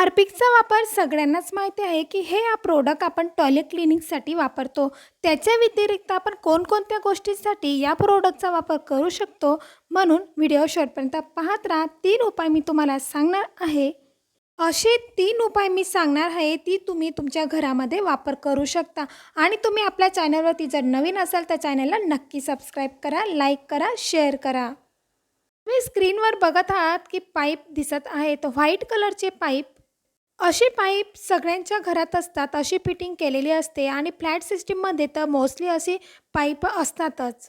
हार्पिकचा वापर सगळ्यांनाच माहिती आहे की हे हा प्रोडक्ट आपण टॉयलेट क्लिनिंगसाठी वापरतो. त्याच्या व्यतिरिक्त आपण कोणकोणत्या गोष्टींसाठी या प्रोडक्टचा वापर करू शकतो म्हणून व्हिडिओ शेवटपर्यंत पाहत राहा. तीन उपाय मी तुम्हाला सांगणार आहे. असे तीन उपाय मी सांगणार आहे ती तुम्ही तुमच्या घरामध्ये वापर करू शकता. आणि तुम्ही आपल्या चॅनलवरती जर नवीन असाल तर चॅनलला नक्की सबस्क्राईब करा लाईक करा शेअर करा. तुम्ही स्क्रीनवर बघत आहात की पाईप दिसत आहेत व्हाईट कलरचे पाईप अशी पाईप सगळ्यांच्या घरात असतात अशी फिटिंग केलेली असते आणि फ्लॅट सिस्टीममध्ये तर मोस्टली अशी पाईप असतातच.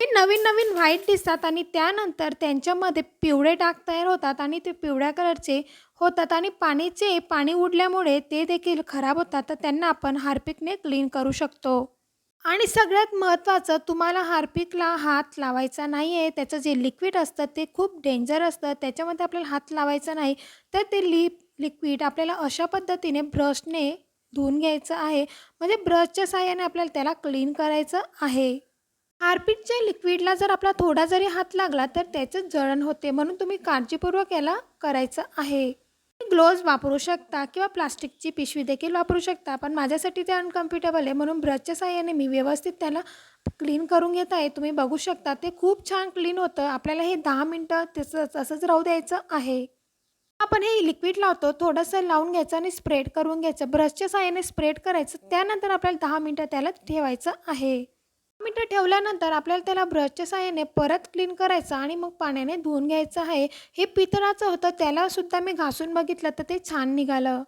ते नवीन नवीन व्हाईट दिसतात आणि त्यानंतर त्यांच्यामध्ये पिवळे डाग तयार होतात आणि ते पिवळ्या कलरचे होतात आणि पाणीचे पाणी उडल्यामुळे ते देखील खराब होतात तर त्यांना आपण हार्पिकने क्लीन करू शकतो. आणि सगळ्यात महत्त्वाचं तुम्हाला हार्पिकला हात लावायचा नाही आहे त्याचं जे लिक्विड असतं ते खूप डेंजर असतं त्याच्यामध्ये आपल्याला हात लावायचा नाही तर ते लिप लिक्विड आपल्याला अशा पद्धतीने ब्रशने धुवून घ्यायचं आहे. म्हणजे ब्रशच्या साहाय्याने आपल्याला त्याला क्लीन करायचं आहे. हार्पिकच्या लिक्विडला जर आपला थोडा जरी हात लागला तर त्याचं जळण होते म्हणून तुम्ही काळजीपूर्वक याला करायचं आहे. ग्लोव्ज वापरू शकता किंवा प्लास्टिकची पिशवी देखील वापरू शकता पण माझ्यासाठी ते अनकम्फर्टेबल आहे म्हणून ब्रशच्या साहाय्याने मी व्यवस्थित त्याला क्लीन करून घेत आहे. तुम्ही बघू शकता ते खूप छान क्लीन होतं. आपल्याला हे दहा मिनटं तसंच तसंच राहू द्यायचं आहे. आपण हे लिक्विड लावतो थोडंसं लावून घ्यायचं आणि स्प्रेड करून घ्यायचं. ब्रशच्या साहाय्याने स्प्रेड करायचं. त्यानंतर आपल्याला दहा मिनटं त्याला ठेवायचं आहे. दहा मिनटं ठेवल्यानंतर आपल्याला त्याला ब्रशच्या साहाय्याने परत क्लीन करायचं आणि मग पाण्याने धुवून घ्यायचं आहे. हे पितळाचं होतं त्याला सुद्धा मी घासून बघितलं तर ते छान निघालं.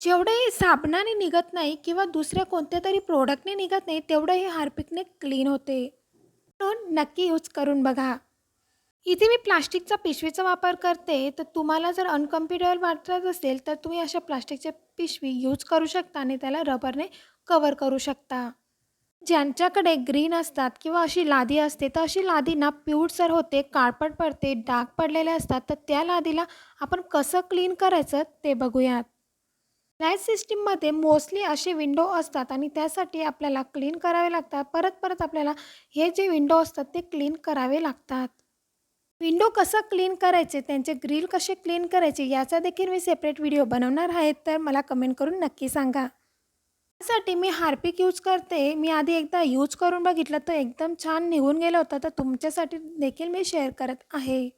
जेवढं हे साबणाने निघत नाही किंवा दुसऱ्या कोणत्या तरी प्रोडक्टने निघत नाही तेवढं हे हार्पिकने क्लीन होते. म्हणून नक्की यूज करून बघा. इथे मी प्लास्टिकचा पिशवीचा वापर करते तर तुम्हाला जर अनकम्फर्टेबल वाटत असेल तर तुम्ही अशा प्लास्टिकच्या पिशवी यूज करू शकता आणि त्याला रबरने कवर करू शकता. ज्यांच्याकडे ग्रीन असतात किंवा अशी लादी असते तर अशी लादी ना पिवळसर होते काळपट पडते डाग पडलेले असतात तर त्या लादीला आपण कसं क्लीन करायचं ते बघूयात. लाइट सिस्टीममध्ये मोस्टली असे विंडो असतात आणि त्यासाठी आपल्याला क्लीन करावे लागतात. परत परत आपल्याला हे जे विंडो असतात ते क्लीन करावे लागतात. विंडो कसं क्लीन करायचे त्यांचे ग्रिल कसे क्लीन करायचे याचा देखील मी सेपरेट व्हिडिओ बनवणार आहे तर मला कमेंट करून नक्की सांगा. त्यासाठी मी हार्पिक यूज करते. मी आधी एकदा यूज करून बघितलं तर एकदम छान निघून गेलं होतं तर तुमच्यासाठी देखील मी शेअर करत आहे.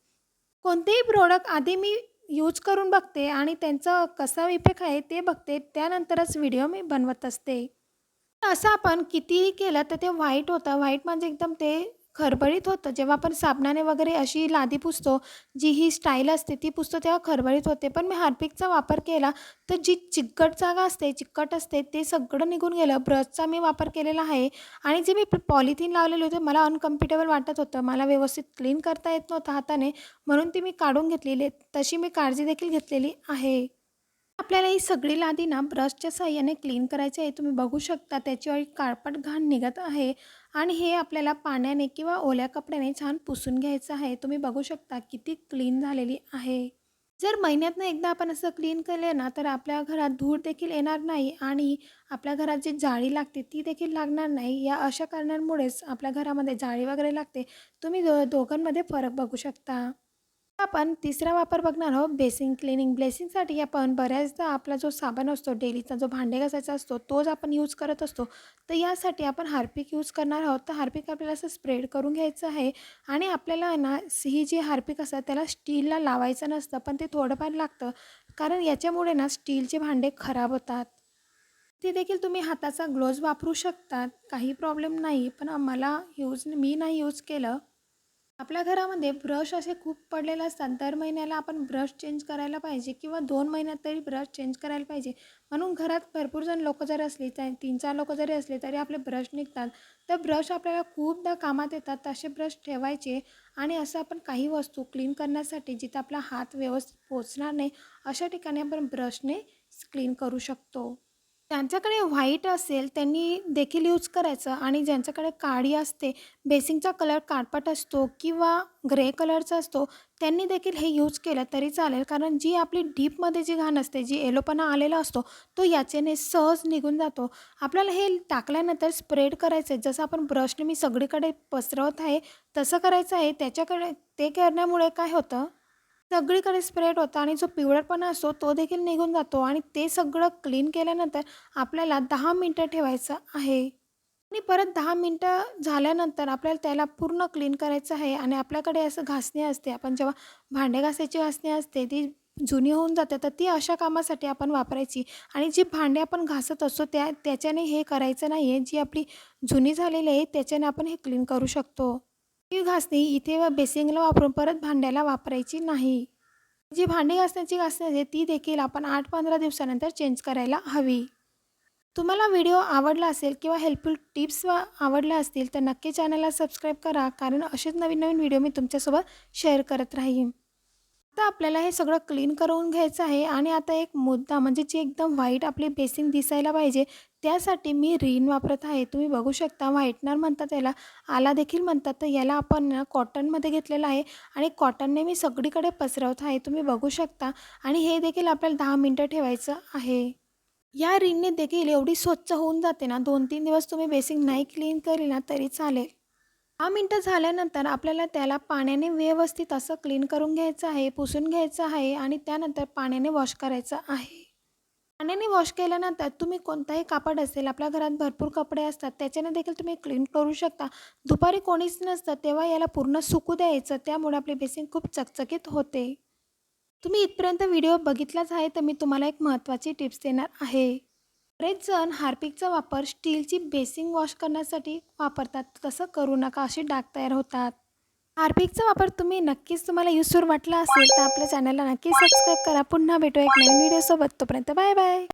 कोणतेही प्रोडक्ट आधी मी यूज करून बघते आणि त्यांचा कसा इफेक्ट आहे ते बघते त्यानंतरच व्हिडिओ मी बनवत असते. असं आपण कितीही केलं तर ते व्हाईट होतं. व्हाईट म्हणजे एकदम ते खरबळीत होतं. जेव्हा आपण साबणाने वगैरे अशी लादी पुसतो जी ही स्टाईल असते ती पुसतो तेव्हा खरबळीत होते. पण मी हार्पिकचा वापर केला तर जी चिकट जागा असते चिकट असते ते सगळं निघून गेलं. ब्रशचा मी वापर केलेला आहे आणि जे मी पॉलिथिन लावलेले होते मला अनकम्फर्टेबल वाटत होतं. मला व्यवस्थित क्लीन करता येत नव्हतं हाताने म्हणून ती मी काढून घेतलेली. तशी मी काळजी देखील घेतलेली आहे. आपल्याला ही सगळी लादी ना ब्रशच्या साह्याने क्लीन करायची आहे. तुम्ही बघू शकता त्याच्यावर काळपट घाण निघत आहे. आणि हे आपल्याला पाण्याने किंवा ओल्या कपड्याने छान पुसून घ्यायचं आहे. तुम्ही बघू शकता किती क्लीन झालेली आहे. जर महिन्यातनं एकदा आपण असं क्लीन केले ना तर आपल्या घरात धूळ देखील येणार नाही आणि आपल्या घरात जी जाळी लागते ती देखील लागणार नाही. या अशा कारणांमुळेच आपल्या घरामध्ये जाळी वगैरे लागते. तुम्ही दो दोघांमध्ये फरक बघू शकता. आपण तिसरा वापर बघणार आहोत. बेसिंग क्लिनिंग ब्लेसिंगसाठी आपण बऱ्याचदा आपला जो साबण असतो डेलीचा जो भांडे घासायचा असतो तोच आपण यूज करत असतो. तर यासाठी आपण हार्पिक यूज करणार आहोत. तर हार्पिक आपल्याला असं स्प्रेड करून घ्यायचं आहे आणि आपल्याला ना ही जी हार्पिक असतात त्याला स्टीलला लावायचं नसतं पण ते थोडंफार लागतं. कारण याच्यामुळे ना स्टीलचे भांडे खराब होतात. ते देखील तुम्ही हाताचा ग्लोव्ज वापरू शकतात. काही प्रॉब्लेम नाही पण मला यूज मी नाही यूज केलं. आपल्या घरामध्ये ब्रश असे खूप पडलेले असतात. दर महिन्याला आपण ब्रश चेंज करायला पाहिजे किंवा दोन महिन्यात तरी ब्रश चेंज करायला पाहिजे. म्हणून घरात भरपूर जण लोक जरी असली तर तीन चार लोक जरी असले तरी आपले ब्रश निघतात. तर ब्रश आपल्याला खूपदा कामात येतात. तसे ब्रश ठेवायचे आणि असं आपण काही वस्तू क्लीन करण्यासाठी जिथं आपला हात व्यवस्थित पोचणार नाही अशा ठिकाणी आपण ब्रशने क्लीन करू शकतो. ज्यांच्याकडे व्हाईट असेल त्यांनी देखील यूज करायचं. आणि ज्यांच्याकडे काळी असते बेसिंगचा कलर काळपट असतो किंवा ग्रे कलरचा असतो त्यांनी देखील हे यूज केलं तरी चालेल. कारण जी आपली डीपमध्ये जी घाण असते जी येलोपणा आलेला असतो तो याच्याने सहज निघून जातो. आपल्याला हे टाकल्यानंतर स्प्रेड करायचं आहे जसं आपण ब्रशने मी सगळीकडे पसरवत आहे तसं करायचं आहे. त्याच्याकडे ते करण्यामुळे काय होतं? सगळीकडे स्प्रेड होतं आणि जो पिवळटपणा असतो तो देखील निघून जातो आणि ते सगळं क्लीन केल्यानंतर आपल्याला दहा मिनटं ठेवायचं आहे. आणि परत दहा मिनटं झाल्यानंतर आपल्याला त्याला पूर्ण क्लीन करायचं आहे आणि आपल्याकडे असं घासणी असते आपण जेव्हा भांडे घासायची घासणी असते ती जुनी होऊन जाते तर ती अशा कामासाठी आपण वापरायची. आणि जी भांडे आपण घासत असतो त्या त्याच्याने हे करायचं नाही आहे जी आपली जुनी झालेली आहे त्याच्याने आपण हे क्लीन करू शकतो. ही घासणी इथे व बेसिंगला वापरून परत भांड्याला वापरायची नाही. जी भांडी घासण्याची घासणी आहे ती देखील आपण आठ पंधरा दिवसानंतर चेंज करायला हवी. तुम्हाला व्हिडिओ आवडला असेल किंवा हेल्पफुल टिप्स व आवडल्या असतील तर नक्की चॅनलला सबस्क्राईब करा कारण असेच नवीन नवीन व्हिडिओ मी तुमच्यासोबत शेअर करत राहीन. आता आपल्याला हे सगळं क्लीन करून घ्यायचं आहे आणि आता एक मुद्दा म्हणजे जी एकदम व्हाईट आपली बेसिंग दिसायला पाहिजे त्यासाठी मी रिन वापरत आहे. तुम्ही बघू शकता व्हाईटनर म्हणतात याला आला देखील म्हणतात. तर याला आपण कॉटनमध्ये घेतलेलं आहे आणि कॉटनने मी सगळीकडे पसरवत आहे. तुम्ही बघू शकता आणि हे देखील आपल्याला दहा मिनटं ठेवायचं आहे. या रिनने देखील एवढी स्वच्छ होऊन जाते ना दोन तीन दिवस तुम्ही बेसिंग नाही क्लीन केली ना तरी चालेल. दहा मिनटं झाल्यानंतर आपल्याला त्याला पाण्याने व्यवस्थित असं क्लीन करून घ्यायचं आहे पुसून घ्यायचं आहे आणि त्यानंतर पाण्याने वॉश करायचं आहे. पाण्याने वॉश केल्यानंतर तुम्ही कोणताही कापड असेल आपल्या घरात भरपूर कपडे असतात त्याच्याने देखील तुम्ही क्लीन करू शकता. दुपारी कोणीच नसतं तेव्हा याला पूर्ण सुकू द्यायचं त्यामुळे आपली बेसिन खूप चकचकीत होते. तुम्ही इथपर्यंत व्हिडिओ बघितलाच आहे तर मी तुम्हाला एक महत्त्वाची टिप्स देणार आहे. बरेच जण हार्पिकचा वापर स्टीलची बेसिंग वॉश करण्यासाठी वापरतात तसं करू नका असे डाग तयार होतात. हार्पिकचा वापर तुम्ही नक्कीच तुम्हाला युजफुल वाटला असेल तर आपल्या चॅनलला नक्की सबस्क्राईब करा. पुन्हा भेटू एक नवीन व्हिडिओसोबत तोपर्यंत बाय बाय